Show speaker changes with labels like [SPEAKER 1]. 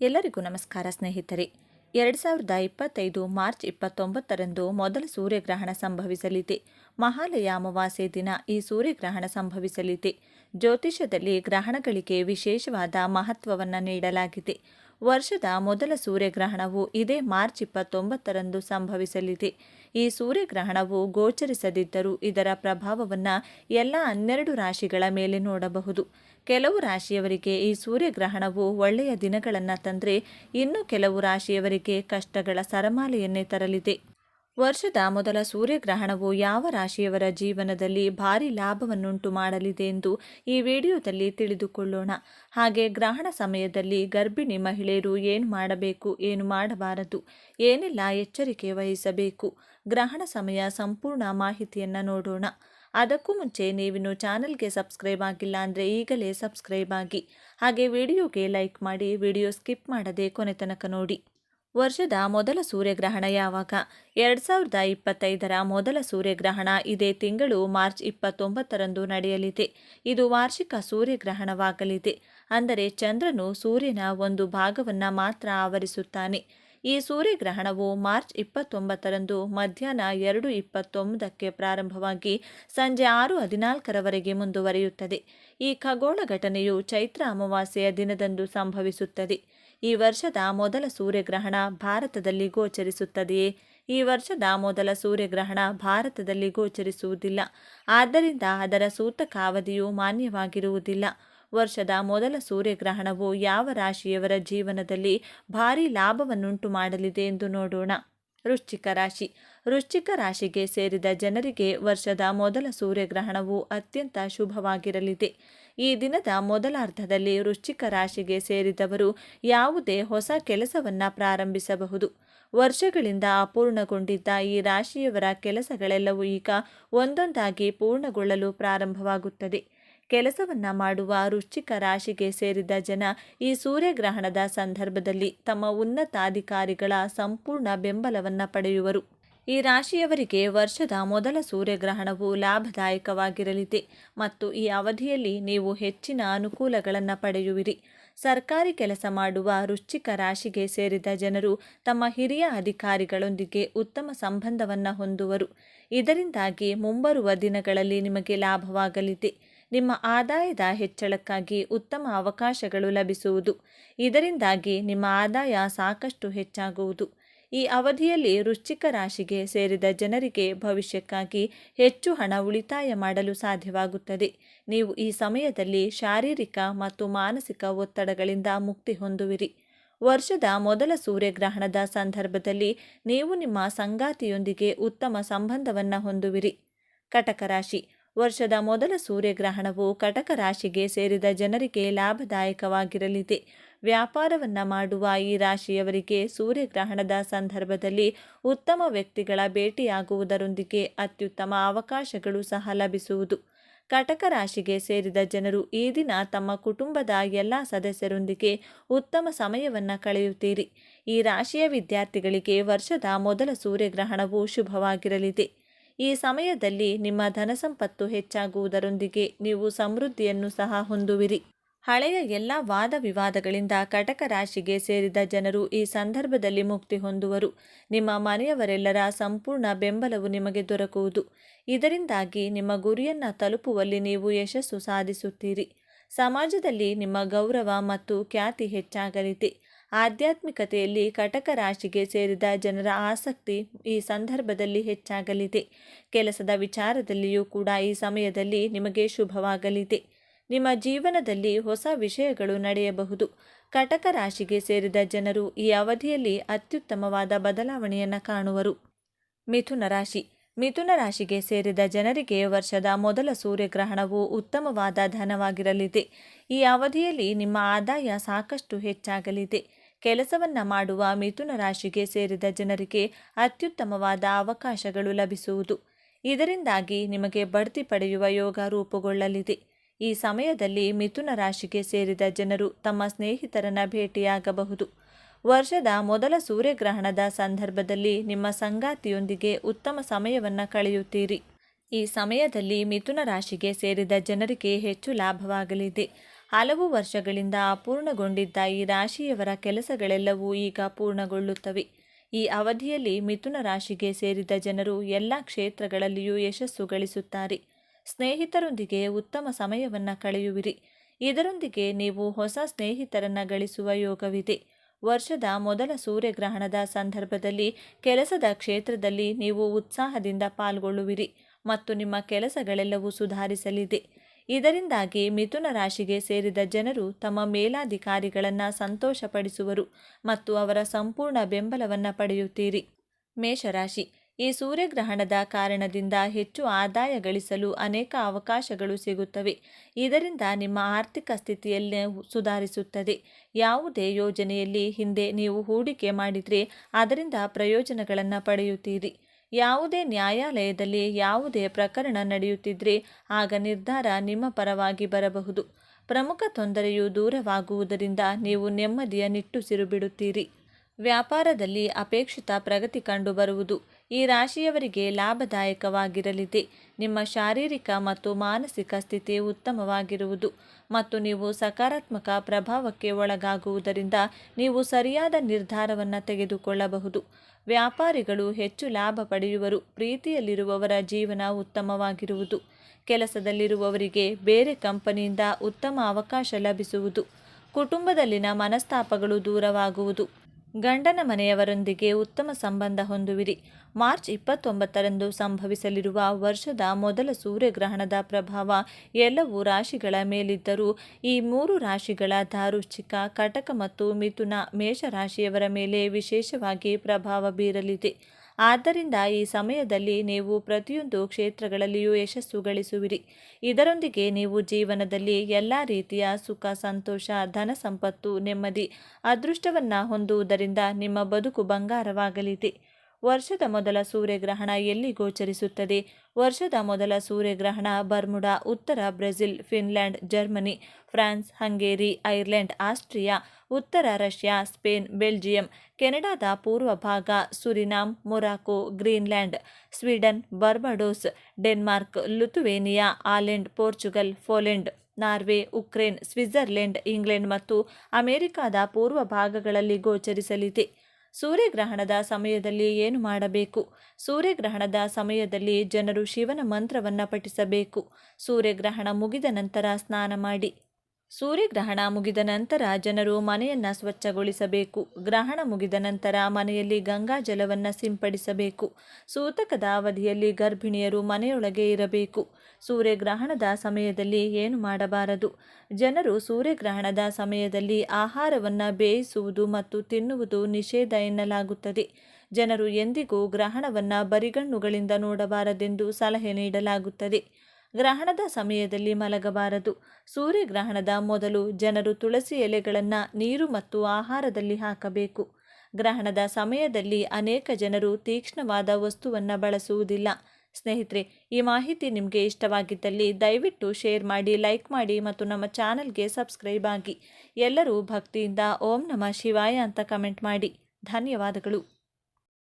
[SPEAKER 1] ಎಲ್ಲರಿಗೂ ನಮಸ್ಕಾರ ಸ್ನೇಹಿತರೆ. ಎರಡು ಸಾವಿರದ ಇಪ್ಪತ್ತೈದು ಮಾರ್ಚ್ ಇಪ್ಪತ್ತೊಂಬತ್ತರಂದು ಮೊದಲ ಸೂರ್ಯಗ್ರಹಣ ಸಂಭವಿಸಲಿದೆ. ಮಹಾಲಯ ಅಮಾವಾಸ್ಯೆ ದಿನ ಈ ಸೂರ್ಯಗ್ರಹಣ ಸಂಭವಿಸಲಿದೆ. ಜ್ಯೋತಿಷ್ಯದಲ್ಲಿ ಗ್ರಹಣಗಳಿಗೆ ವಿಶೇಷವಾದ ಮಹತ್ವವನ್ನು ನೀಡಲಾಗಿದೆ. ವರ್ಷದ ಮೊದಲ ಸೂರ್ಯಗ್ರಹಣವು ಇದೇ ಮಾರ್ಚ್ ಇಪ್ಪತ್ತೊಂಬತ್ತರಂದು ಸಂಭವಿಸಲಿದೆ. ಈ ಸೂರ್ಯಗ್ರಹಣವು ಗೋಚರಿಸದಿದ್ದರೂ ಇದರ ಪ್ರಭಾವವನ್ನು ಎಲ್ಲ ಹನ್ನೆರಡು ರಾಶಿಗಳ ಮೇಲೆ ನೋಡಬಹುದು. ಕೆಲವು ರಾಶಿಯವರಿಗೆ ಈ ಸೂರ್ಯಗ್ರಹಣವು ಒಳ್ಳೆಯ ದಿನಗಳನ್ನು ತಂದರೆ ಇನ್ನು ಕೆಲವು ರಾಶಿಯವರಿಗೆ ಕಷ್ಟಗಳ ಸರಮಾಲೆಯನ್ನೇ ತರಲಿದೆ. ವರ್ಷದ ಮೊದಲ ಸೂರ್ಯಗ್ರಹಣವು ಯಾವ ರಾಶಿಯವರ ಜೀವನದಲ್ಲಿ ಭಾರಿ ಲಾಭವನ್ನುಂಟು ಮಾಡಲಿದೆ ಎಂದು ಈ ವಿಡಿಯೋದಲ್ಲಿ ತಿಳಿದುಕೊಳ್ಳೋಣ. ಹಾಗೆ ಗ್ರಹಣ ಸಮಯದಲ್ಲಿ ಗರ್ಭಿಣಿ ಮಹಿಳೆಯರು ಏನು ಮಾಡಬೇಕು, ಏನು ಮಾಡಬಾರದು, ಏನೆಲ್ಲ ಎಚ್ಚರಿಕೆ ವಹಿಸಬೇಕು, ಗ್ರಹಣ ಸಮಯ ಸಂಪೂರ್ಣ ಮಾಹಿತಿಯನ್ನು ನೋಡೋಣ. ಅದಕ್ಕೂ ಮುಂಚೆ ನೀವಿನ್ನು ಚಾನಲ್ಗೆ ಸಬ್ಸ್ಕ್ರೈಬ್ ಆಗಿಲ್ಲ ಅಂದರೆ ಈಗಲೇ ಸಬ್ಸ್ಕ್ರೈಬ್ ಆಗಿ. ಹಾಗೆ ವಿಡಿಯೋಗೆ ಲೈಕ್ ಮಾಡಿ, ವಿಡಿಯೋ ಸ್ಕಿಪ್ ಮಾಡದೆ ಕೊನೆ ತನಕ ನೋಡಿ. ವರ್ಷದ ಮೊದಲ ಸೂರ್ಯಗ್ರಹಣ ಯಾವಾಗ? ಎರಡು ಸಾವಿರದ ಇಪ್ಪತ್ತೈದರ ಮೊದಲ ಸೂರ್ಯಗ್ರಹಣ ಇದೇ ತಿಂಗಳು ಮಾರ್ಚ್ ಇಪ್ಪತ್ತೊಂಬತ್ತರಂದು ನಡೆಯಲಿದೆ. ಇದು ವಾರ್ಷಿಕ ಸೂರ್ಯಗ್ರಹಣವಾಗಲಿದೆ. ಅಂದರೆ ಚಂದ್ರನು ಸೂರ್ಯನ ಒಂದು ಭಾಗವನ್ನು ಮಾತ್ರ ಆವರಿಸುತ್ತಾನೆ. ಈ ಸೂರ್ಯಗ್ರಹಣವು ಮಾರ್ಚ್ ಇಪ್ಪತ್ತೊಂಬತ್ತರಂದು ಮಧ್ಯಾಹ್ನ ಎರಡು ಇಪ್ಪತ್ತೊಂಬತ್ತಕ್ಕೆ ಪ್ರಾರಂಭವಾಗಿ ಸಂಜೆ ಆರು ಹದಿನಾಲ್ಕರವರೆಗೆ ಮುಂದುವರಿಯುತ್ತದೆ. ಈ ಖಗೋಳ ಘಟನೆಯು ಚೈತ್ರ ಅಮಾವಾಸ್ಯೆಯ ದಿನದಂದು ಸಂಭವಿಸುತ್ತದೆ. ಈ ವರ್ಷದ ಮೊದಲ ಸೂರ್ಯಗ್ರಹಣ ಭಾರತದಲ್ಲಿ ಗೋಚರಿಸುತ್ತದೆಯೇ? ಈ ವರ್ಷದ ಮೊದಲ ಸೂರ್ಯಗ್ರಹಣ ಭಾರತದಲ್ಲಿ ಗೋಚರಿಸುವುದಿಲ್ಲ. ಆದ್ದರಿಂದ ಅದರ ಸೂತಕ ಅವಧಿಯು ಮಾನ್ಯವಾಗಿರುವುದಿಲ್ಲ. ವರ್ಷದ ಮೊದಲ ಸೂರ್ಯಗ್ರಹಣವು ಯಾವ ರಾಶಿಯವರ ಜೀವನದಲ್ಲಿ ಭಾರಿ ಲಾಭವನ್ನುಂಟು ಮಾಡಲಿದೆ ಎಂದು ನೋಡೋಣ. ವೃಶ್ಚಿಕ ರಾಶಿ. ವೃಶ್ಚಿಕ ರಾಶಿಗೆ ಸೇರಿದ ಜನರಿಗೆ ವರ್ಷದ ಮೊದಲ ಸೂರ್ಯಗ್ರಹಣವು ಅತ್ಯಂತ ಶುಭವಾಗಿರಲಿದೆ. ಈ ದಿನದ ಮೊದಲಾರ್ಧದಲ್ಲಿ ವೃಶ್ಚಿಕ ರಾಶಿಗೆ ಸೇರಿದವರು ಯಾವುದೇ ಹೊಸ ಕೆಲಸವನ್ನು ಪ್ರಾರಂಭಿಸಬಹುದು. ವರ್ಷಗಳಿಂದ ಅಪೂರ್ಣಗೊಂಡಿದ್ದ ಈ ರಾಶಿಯವರ ಕೆಲಸಗಳೆಲ್ಲವೂ ಈಗ ಒಂದೊಂದಾಗಿ ಪೂರ್ಣಗೊಳ್ಳಲು ಪ್ರಾರಂಭವಾಗುತ್ತದೆ. ಕೆಲಸವನ್ನ ಮಾಡುವ ವೃಶ್ಚಿಕ ರಾಶಿಗೆ ಸೇರಿದ ಜನ ಈ ಸೂರ್ಯಗ್ರಹಣದ ಸಂದರ್ಭದಲ್ಲಿ ತಮ್ಮ ಉನ್ನತಾಧಿಕಾರಿಗಳ ಸಂಪೂರ್ಣ ಬೆಂಬಲವನ್ನು ಪಡೆಯುವರು. ಈ ರಾಶಿಯವರಿಗೆ ವರ್ಷದ ಮೊದಲ ಸೂರ್ಯಗ್ರಹಣವು ಲಾಭದಾಯಕವಾಗಿರಲಿದೆ ಮತ್ತು ಈ ಅವಧಿಯಲ್ಲಿ ನೀವು ಹೆಚ್ಚಿನ ಅನುಕೂಲಗಳನ್ನು ಪಡೆಯುವಿರಿ. ಸರ್ಕಾರಿ ಕೆಲಸ ಮಾಡುವ ವೃಶ್ಚಿಕ ರಾಶಿಗೆ ಸೇರಿದ ಜನರು ತಮ್ಮ ಹಿರಿಯ ಅಧಿಕಾರಿಗಳೊಂದಿಗೆ ಉತ್ತಮ ಸಂಬಂಧವನ್ನು ಹೊಂದುವರು. ಇದರಿಂದಾಗಿ ಮುಂಬರುವ ದಿನಗಳಲ್ಲಿ ನಿಮಗೆ ಲಾಭವಾಗಲಿದೆ. ನಿಮ್ಮ ಆದಾಯದ ಹೆಚ್ಚಳಕ್ಕಾಗಿ ಉತ್ತಮ ಅವಕಾಶಗಳು ಲಭಿಸುವುದು. ಇದರಿಂದಾಗಿ ನಿಮ್ಮ ಆದಾಯ ಸಾಕಷ್ಟು ಹೆಚ್ಚಾಗುವುದು. ಈ ಅವಧಿಯಲ್ಲಿ ವೃಶ್ಚಿಕ ರಾಶಿಗೆ ಸೇರಿದ ಜನರಿಗೆ ಭವಿಷ್ಯಕ್ಕಾಗಿ ಹೆಚ್ಚು ಹಣ ಉಳಿತಾಯ ಮಾಡಲು ಸಾಧ್ಯವಾಗುತ್ತದೆ. ನೀವು ಈ ಸಮಯದಲ್ಲಿ ಶಾರೀರಿಕ ಮತ್ತು ಮಾನಸಿಕ ಒತ್ತಡಗಳಿಂದ ಮುಕ್ತಿ ಹೊಂದುವಿರಿ. ವರ್ಷದ ಮೊದಲ ಸೂರ್ಯಗ್ರಹಣದ ಸಂದರ್ಭದಲ್ಲಿ ನೀವು ನಿಮ್ಮ ಸಂಗಾತಿಯೊಂದಿಗೆ ಉತ್ತಮ ಸಂಬಂಧವನ್ನು ಹೊಂದುವಿರಿ. ಕಟಕ ರಾಶಿ. ವರ್ಷದ ಮೊದಲ ಸೂರ್ಯಗ್ರಹಣವು ಕಟಕ ರಾಶಿಗೆ ಸೇರಿದ ಜನರಿಗೆ ಲಾಭದಾಯಕವಾಗಿರಲಿದೆ. ವ್ಯಾಪಾರವನ್ನು ಮಾಡುವ ಈ ರಾಶಿಯವರಿಗೆ ಸೂರ್ಯಗ್ರಹಣದ ಸಂದರ್ಭದಲ್ಲಿ ಉತ್ತಮ ವ್ಯಕ್ತಿಗಳ ಭೇಟಿಯಾಗುವುದರೊಂದಿಗೆ ಅತ್ಯುತ್ತಮ ಅವಕಾಶಗಳು ಸಹ ಲಭಿಸುವುದು. ಕಟಕ ರಾಶಿಗೆ ಸೇರಿದ ಜನರು ಈ ದಿನ ತಮ್ಮ ಕುಟುಂಬದ ಎಲ್ಲ ಸದಸ್ಯರೊಂದಿಗೆ ಉತ್ತಮ ಸಮಯವನ್ನು ಕಳೆಯುತ್ತೀರಿ. ಈ ರಾಶಿಯ ವಿದ್ಯಾರ್ಥಿಗಳಿಗೆ ವರ್ಷದ ಮೊದಲ ಸೂರ್ಯಗ್ರಹಣವು ಶುಭವಾಗಿರಲಿದೆ. ಈ ಸಮಯದಲ್ಲಿ ನಿಮ್ಮ ಧನಸಂಪತ್ತು ಹೆಚ್ಚಾಗುವುದರೊಂದಿಗೆ ನೀವು ಸಮೃದ್ಧಿಯನ್ನು ಸಹ ಹೊಂದುವಿರಿ. ಹಳೆಯ ಎಲ್ಲ ವಾದ ವಿವಾದಗಳಿಂದ ಕಟಕ ರಾಶಿಗೆ ಸೇರಿದ ಜನರು ಈ ಸಂದರ್ಭದಲ್ಲಿ ಮುಕ್ತಿ ಹೊಂದುವರು. ನಿಮ್ಮ ಮನೆಯವರೆಲ್ಲರ ಸಂಪೂರ್ಣ ಬೆಂಬಲವು ನಿಮಗೆ ದೊರಕುವುದು. ಇದರಿಂದಾಗಿ ನಿಮ್ಮ ಗುರಿಯನ್ನು ತಲುಪುವಲ್ಲಿ ನೀವು ಯಶಸ್ಸು ಸಾಧಿಸುತ್ತೀರಿ. ಸಮಾಜದಲ್ಲಿ ನಿಮ್ಮ ಗೌರವ ಮತ್ತು ಖ್ಯಾತಿ ಹೆಚ್ಚಾಗಲಿದೆ. ಆಧ್ಯಾತ್ಮಿಕತೆಯಲ್ಲಿ ಕಟಕ ರಾಶಿಗೆ ಸೇರಿದ ಜನರ ಆಸಕ್ತಿ ಈ ಸಂದರ್ಭದಲ್ಲಿ ಹೆಚ್ಚಾಗಲಿದೆ. ಕೆಲಸದ ವಿಚಾರದಲ್ಲಿಯೂ ಕೂಡ ಈ ಸಮಯದಲ್ಲಿ ನಿಮಗೆ ಶುಭವಾಗಲಿದೆ. ನಿಮ್ಮ ಜೀವನದಲ್ಲಿ ಹೊಸ ವಿಷಯಗಳು ನಡೆಯಬಹುದು. ಕಟಕ ರಾಶಿಗೆ ಸೇರಿದ ಜನರು ಈ ಅವಧಿಯಲ್ಲಿ ಅತ್ಯುತ್ತಮವಾದ ಬದಲಾವಣೆಯನ್ನು ಕಾಣುವರು. ಮಿಥುನ ರಾಶಿ. ಮಿಥುನ ರಾಶಿಗೆ ಸೇರಿದ ಜನರಿಗೆ ವರ್ಷದ ಮೊದಲ ಸೂರ್ಯಗ್ರಹಣವು ಉತ್ತಮವಾದ ಧನವಾಗಿರಲಿದೆ. ಈ ಅವಧಿಯಲ್ಲಿ ನಿಮ್ಮ ಆದಾಯ ಸಾಕಷ್ಟು ಹೆಚ್ಚಾಗಲಿದೆ. ಕೆಲಸವನ್ನು ಮಾಡುವ ಮಿಥುನ ರಾಶಿಗೆ ಸೇರಿದ ಜನರಿಗೆ ಅತ್ಯುತ್ತಮವಾದ ಅವಕಾಶಗಳು ಲಭಿಸುವುದು. ಇದರಿಂದಾಗಿ ನಿಮಗೆ ಬಡ್ತಿ ಪಡೆಯುವ ಯೋಗ ರೂಪುಗೊಳ್ಳಲಿದೆ. ಈ ಸಮಯದಲ್ಲಿ ಮಿಥುನ ರಾಶಿಗೆ ಸೇರಿದ ಜನರು ತಮ್ಮ ಸ್ನೇಹಿತರನ್ನು ಭೇಟಿಯಾಗಬಹುದು. ವರ್ಷದ ಮೊದಲ ಸೂರ್ಯಗ್ರಹಣದ ಸಂದರ್ಭದಲ್ಲಿ ನಿಮ್ಮ ಸಂಗಾತಿಯೊಂದಿಗೆ ಉತ್ತಮ ಸಮಯವನ್ನು ಕಳೆಯುತ್ತೀರಿ. ಈ ಸಮಯದಲ್ಲಿ ಮಿಥುನ ರಾಶಿಗೆ ಸೇರಿದ ಜನರಿಗೆ ಹೆಚ್ಚು ಲಾಭವಾಗಲಿದೆ. ಹಲವು ವರ್ಷಗಳಿಂದ ಅಪೂರ್ಣಗೊಂಡಿದ್ದ ಈ ರಾಶಿಯವರ ಕೆಲಸಗಳೆಲ್ಲವೂ ಈಗ ಪೂರ್ಣಗೊಳ್ಳುತ್ತವೆ. ಈ ಅವಧಿಯಲ್ಲಿ ಮಿಥುನ ರಾಶಿಗೆ ಸೇರಿದ ಜನರು ಎಲ್ಲ ಕ್ಷೇತ್ರಗಳಲ್ಲಿಯೂ ಯಶಸ್ಸು ಗಳಿಸುತ್ತಾರೆ. ಸ್ನೇಹಿತರೊಂದಿಗೆ ಉತ್ತಮ ಸಮಯವನ್ನು ಕಳೆಯುವಿರಿ. ಇದರೊಂದಿಗೆ ನೀವು ಹೊಸ ಸ್ನೇಹಿತರನ್ನು ಗಳಿಸುವ ಯೋಗವಿದೆ. ವರ್ಷದ ಮೊದಲ ಸೂರ್ಯಗ್ರಹಣದ ಸಂದರ್ಭದಲ್ಲಿ ಕೆಲಸದ ಕ್ಷೇತ್ರದಲ್ಲಿ ನೀವು ಉತ್ಸಾಹದಿಂದ ಪಾಲ್ಗೊಳ್ಳುವಿರಿ ಮತ್ತು ನಿಮ್ಮ ಕೆಲಸಗಳೆಲ್ಲವೂ ಸುಧಾರಿಸಲಿದೆ. ಇದರಿಂದಾಗಿ ಮಿಥುನ ರಾಶಿಗೆ ಸೇರಿದ ಜನರು ತಮ್ಮ ಮೇಲಾಧಿಕಾರಿಗಳನ್ನು ಸಂತೋಷಪಡಿಸುವರು ಮತ್ತು ಅವರ ಸಂಪೂರ್ಣ ಬೆಂಬಲವನ್ನು ಪಡೆಯುತ್ತೀರಿ. ಮೇಷರಾಶಿ. ಈ ಸೂರ್ಯಗ್ರಹಣದ ಕಾರಣದಿಂದ ಹೆಚ್ಚು ಆದಾಯ ಗಳಿಸಲು ಅನೇಕ ಅವಕಾಶಗಳು ಸಿಗುತ್ತವೆ. ಇದರಿಂದ ನಿಮ್ಮ ಆರ್ಥಿಕ ಸ್ಥಿತಿಯಲ್ಲಿ ಸುಧಾರಿಸುತ್ತದೆ. ಯಾವುದೇ ಯೋಜನೆಯಲ್ಲಿ ಹಿಂದೆ ನೀವು ಹೂಡಿಕೆ ಮಾಡಿದರೆ ಅದರಿಂದ ಪ್ರಯೋಜನಗಳನ್ನು ಪಡೆಯುತ್ತೀರಿ. ಯಾವುದೇ ನ್ಯಾಯಾಲಯದಲ್ಲಿ ಯಾವುದೇ ಪ್ರಕರಣ ನಡೆಯುತ್ತಿದ್ದರೆ ಆಗ ನಿರ್ಧಾರ ನಿಮ್ಮ ಪರವಾಗಿ ಬರಬಹುದು. ಪ್ರಮುಖ ತೊಂದರೆಯು ದೂರವಾಗುವುದರಿಂದ ನೀವು ನೆಮ್ಮದಿಯ ನಿಟ್ಟುಸಿರು ಬಿಡುತ್ತೀರಿ. ವ್ಯಾಪಾರದಲ್ಲಿ ಅಪೇಕ್ಷಿತ ಪ್ರಗತಿ ಕಂಡುಬರುವುದು. ಈ ರಾಶಿಯವರಿಗೆ ಲಾಭದಾಯಕವಾಗಿರಲಿದೆ. ನಿಮ್ಮ ಶಾರೀರಿಕ ಮತ್ತು ಮಾನಸಿಕ ಸ್ಥಿತಿ ಉತ್ತಮವಾಗಿರುವುದು ಮತ್ತು ನೀವು ಸಕಾರಾತ್ಮಕ ಪ್ರಭಾವಕ್ಕೆ ಒಳಗಾಗುವುದರಿಂದ ನೀವು ಸರಿಯಾದ ನಿರ್ಧಾರವನ್ನು ತೆಗೆದುಕೊಳ್ಳಬಹುದು. ವ್ಯಾಪಾರಿಗಳು ಹೆಚ್ಚು ಲಾಭ ಪಡೆಯುವರು. ಪ್ರೀತಿಯಲ್ಲಿರುವವರ ಜೀವನ ಉತ್ತಮವಾಗಿರುವುದು. ಕೆಲಸದಲ್ಲಿರುವವರಿಗೆ ಬೇರೆ ಕಂಪನಿಯಿಂದ ಉತ್ತಮ ಅವಕಾಶ ಲಭಿಸುವುದು. ಕುಟುಂಬದಲ್ಲಿನ ಮನಸ್ತಾಪಗಳು ದೂರವಾಗುವುದು. ಗಂಡನ ಮನೆಯವರೊಂದಿಗೆ ಉತ್ತಮ ಸಂಬಂಧ ಹೊಂದುವಿರಿ. ಮಾರ್ಚ್ ಇಪ್ಪತ್ತೊಂಬತ್ತರಂದು ಸಂಭವಿಸಲಿರುವ ವರ್ಷದ ಮೊದಲ ಸೂರ್ಯಗ್ರಹಣದ ಪ್ರಭಾವ ಎಲ್ಲವೂ ರಾಶಿಗಳ ಮೇಲಿದ್ದರೂ, ಈ ಮೂರು ರಾಶಿಗಳ ವೃಶ್ಚಿಕ ಕಟಕ ಮತ್ತು ಮಿಥುನ ಮೇಷರಾಶಿಯವರ ಮೇಲೆ ವಿಶೇಷವಾಗಿ ಪ್ರಭಾವ ಬೀರಲಿದೆ. ಆದ್ದರಿಂದ ಈ ಸಮಯದಲ್ಲಿ ನೀವು ಪ್ರತಿಯೊಂದು ಕ್ಷೇತ್ರಗಳಲ್ಲಿಯೂ ಯಶಸ್ಸು ಗಳಿಸುವಿರಿ. ಇದರೊಂದಿಗೆ ನೀವು ಜೀವನದಲ್ಲಿ ಎಲ್ಲ ರೀತಿಯ ಸುಖ, ಸಂತೋಷ, ಧನ ಸಂಪತ್ತು, ನೆಮ್ಮದಿ, ಅದೃಷ್ಟವನ್ನು ಹೊಂದುವುದರಿಂದ ನಿಮ್ಮ ಬದುಕು ಬಂಗಾರವಾಗಲಿದೆ. ವರ್ಷದ ಮೊದಲ ಸೂರ್ಯಗ್ರಹಣ ಎಲ್ಲಿ ಗೋಚರಿಸುತ್ತದೆ? ವರ್ಷದ ಮೊದಲ ಸೂರ್ಯಗ್ರಹಣ ಬರ್ಮುಡಾ, ಉತ್ತರ Brazil, Finland, Germany, France, Hungary, Ireland, Austria, ಉತ್ತರ ರಷ್ಯಾ, ಸ್ಪೇನ್, ಬೆಲ್ಜಿಯಂ, ಕೆನಡಾದ ಪೂರ್ವ ಭಾಗ, Suriname, Morocco, Greenland, Sweden Barbados Denmark, Lithuania Aland Portugal, Poland, Norway, Ukraine, Switzerland, England ಮತ್ತು ಅಮೆರಿಕಾದ ಪೂರ್ವ ಭಾಗಗಳಲ್ಲಿ ಗೋಚರಿಸಲಿದೆ. ಸೂರ್ಯಗ್ರಹಣದ ಸಮಯದಲ್ಲಿ ಏನು ಮಾಡಬೇಕು? ಸೂರ್ಯಗ್ರಹಣದ ಸಮಯದಲ್ಲಿ ಜನರು ಶಿವನ ಮಂತ್ರವನ್ನು ಪಠಿಸಬೇಕು. ಸೂರ್ಯಗ್ರಹಣ ಮುಗಿದ ನಂತರ ಸ್ನಾನ ಮಾಡಿ. ಸೂರ್ಯಗ್ರಹಣ ಮುಗಿದ ನಂತರ ಜನರು ಮನೆಯನ್ನು ಸ್ವಚ್ಛಗೊಳಿಸಬೇಕು. ಗ್ರಹಣ ಮುಗಿದ ನಂತರ ಮನೆಯಲ್ಲಿ ಗಂಗಾ ಜಲವನ್ನು ಸಿಂಪಡಿಸಬೇಕು. ಸೂತಕದ ಅವಧಿಯಲ್ಲಿ ಗರ್ಭಿಣಿಯರು ಮನೆಯೊಳಗೆ ಇರಬೇಕು. ಸೂರ್ಯಗ್ರಹಣದ ಸಮಯದಲ್ಲಿ ಏನು ಮಾಡಬಾರದು? ಜನರು ಸೂರ್ಯಗ್ರಹಣದ ಸಮಯದಲ್ಲಿ ಆಹಾರವನ್ನು ಬೇಯಿಸುವುದು ಮತ್ತು ತಿನ್ನುವುದು ನಿಷೇಧ ಎನ್ನಲಾಗುತ್ತದೆ. ಜನರು ಎಂದಿಗೂ ಗ್ರಹಣವನ್ನು ಬರಿಗಣ್ಣುಗಳಿಂದ ನೋಡಬಾರದೆಂದು ಸಲಹೆ ನೀಡಲಾಗುತ್ತದೆ. ಗ್ರಹಣದ ಸಮಯದಲ್ಲಿ ಮಲಗಬಾರದು. ಸೂರ್ಯಗ್ರಹಣದ ಮೊದಲು ಜನರು ತುಳಸಿ ಎಲೆಗಳನ್ನು ನೀರು ಮತ್ತು ಆಹಾರದಲ್ಲಿ ಹಾಕಬೇಕು. ಗ್ರಹಣದ ಸಮಯದಲ್ಲಿ ಅನೇಕ ಜನರು ತೀಕ್ಷ್ಣವಾದ ವಸ್ತುವನ್ನು ಬಳಸುವುದಿಲ್ಲ. ಸ್ನೇಹಿತರೆ, ಈ ಮಾಹಿತಿ ನಿಮಗೆ ಇಷ್ಟವಾಗಿದ್ದಲ್ಲಿ ದಯವಿಟ್ಟು ಶೇರ್ ಮಾಡಿ, ಲೈಕ್ ಮಾಡಿ ಮತ್ತು ನಮ್ಮ ಚಾನಲ್ಗೆ ಸಬ್ಸ್ಕ್ರೈಬ್ ಆಗಿ. ಎಲ್ಲರೂ ಭಕ್ತಿಯಿಂದ ಓಂ ನಮ ಶಿವಾಯ ಅಂತ ಕಮೆಂಟ್ ಮಾಡಿ. ಧನ್ಯವಾದಗಳು.